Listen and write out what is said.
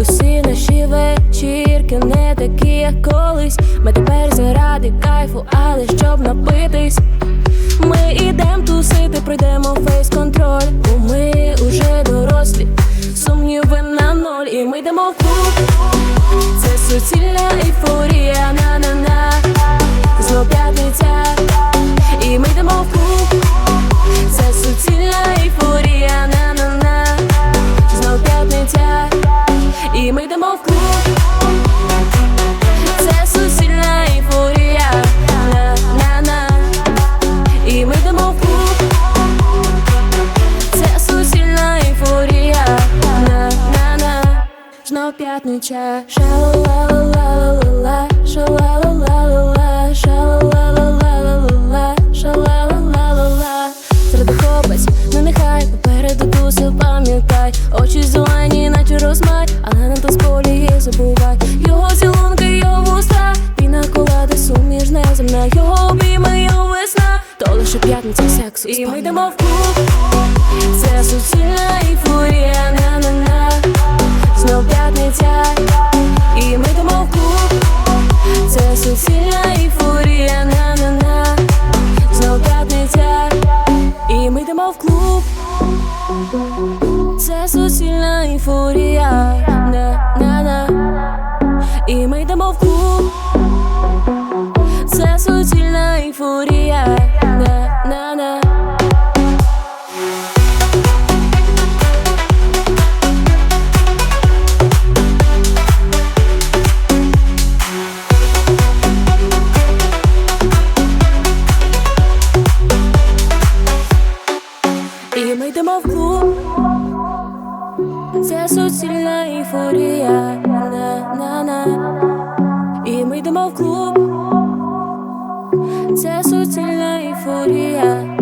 Усі наші вечірки не такі, як колись. Ми тепер заради кайфу, але щоб напитись. Ми ідем тусити, пройдемо фейс-контроль, бо ми уже дорослі, сумніви на ноль, і ми йдемо в клуб. Це суцільна ейфорія, Це суцільна ейфорія, на-на-на, і ми йдемо в клуб. Це суцільна ейфорія, на-на-на, знов п'ятниця, ша-ла-ла-ла-ла-ла, ша-ла-ла-ла-ла-ла, сексу. І ми йдемо в клуб, це суцільна ейфорія, на-на-на, знов п'ятниця, і ми йдемо в клуб, це суцільна ейфорія, на-на-на, знов п'ятниця, і ми йдемо в клуб. Це суцільна ейфорія, на-на-на, і ми йдемо в клуб. Це суцільна ейфорія, І ми йдемо в клуб. Це суцільна ейфорія, на-на-на. І ми йдемо в клуб. Це суцільна ейфорія.